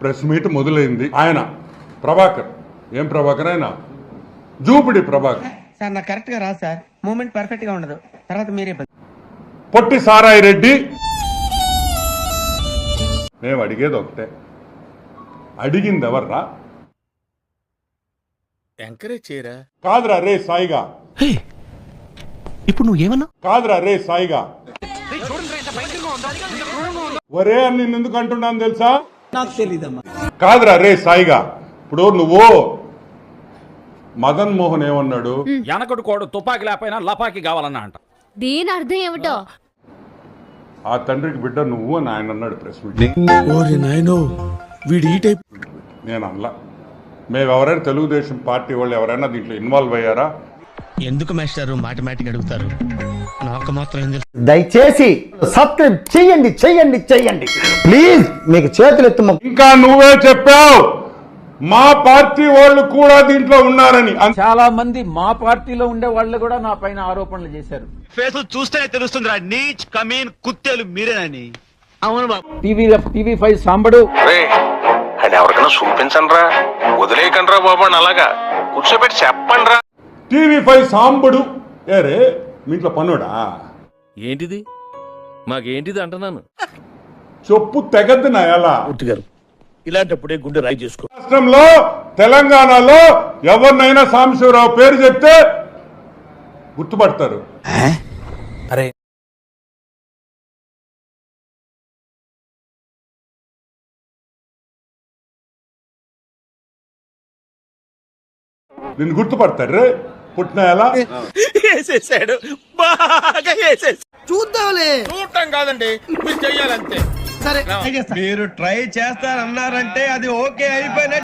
Press meet మొదలైంది. ఆయన. ప్రభాకర్. ఏం ప్రభాకర్ ఆయన? జూపిడి ప్రభాకర్. సార్ నాకు కరెక్ట్గా రాదు సార్. మూమెంట్ పర్ఫెక్ట్గా ఉండదు. తర్వాత మీరే పొట్టి సారాయి రెడ్డి. మేము అడిగేది ఒకటే. అడిగింది ఎవర్రా? ఎంకరేజ్ చేయరా? కాదురా రే సాయిగా. ఇప్పుడు నువ్వు ఏమన్నా కాదురా రే సాయిగా. ఒరే అని నిన్ను ఎందుకు అంటున్నాను తెలుసా? నాకు తెలీదమ్మా. కాదురా రే సాయిగా. ఇప్పుడు నువ్వు మదన్ మోహన్ ఏమన్నాడు? వెనకడు కోడు తుపాకి లేకపోయినా లపాకి కావాలన్నా అంట. దీని అర్థం ఏమిటో? ఆ తండ్రికి బిడ్డ నువ్వు అని ఆయన అన్నాడు ప్రెస్ మీట్. ఓరి నాయనో వీడు ఈ టైప్ నేను అనలా. మేము ఎవరైనా తెలుగుదేశం పార్టీ వాళ్ళు ఎవరైనా దీంట్లో ఇన్వాల్వ్ అయ్యారా? ఎందుకు మాస్టారు మాటిమాటికి అడుగుతారు? నాకు మాత్రం ఏం తెలుసు. దయచేసి సబ్స్క్రైబ్ చెయ్యండి చెయ్యండి చెయ్యండి ప్లీజ్ మీకు చేతులు ఎత్తు ఇంకా నువ్వే చెప్పావు మా పార్టీ వాళ్ళు కూడా దీంట్లో ఉన్నారని. చాలా మంది మా పార్టీలో ఉండే వాళ్ళు కూడా నా పైన ఆరోపణలు చేశారు. ఫేస్ చూస్తేనే తెలుస్తుందిరా నీచ్ కమీన్ కుత్తేలు మీరేనని. టీవీ టీవీ ఫైవ్ సాంబడు. అని ఎవరికైనా చూపించండి రా వదిలేయకండి రా బాబు అని అలాగా. కూర్చోబెట్టి చెప్పండి రా టీవీ ఫైవ్ సాంబడు. ఏరే మీ ఇంట్లో పనుడా ఏంటిది? మాకేంటిది అంటున్నాను? చెప్పు తెగద్దు నా ఎలా? గారు ఇలాంటప్పుడే గుండె రాయి చేసుకో. రాష్ట్రంలో తెలంగాణలో ఎవరినైనా సాంబశివరావు పేరు చెప్తే గుర్తుపడతారు. అరే. నిన్ను గుర్తుపడతారు రే. పుట్టిన ఎలా వేసేసాడు. బాగా వేసేసాడు. చూద్దాంలే. చూడటం కాదండి మీరు చెయ్యాలంతే. సరే. మీరు ట్రై చేస్తారన్నారంటే అది ఓకే అయిపోయిన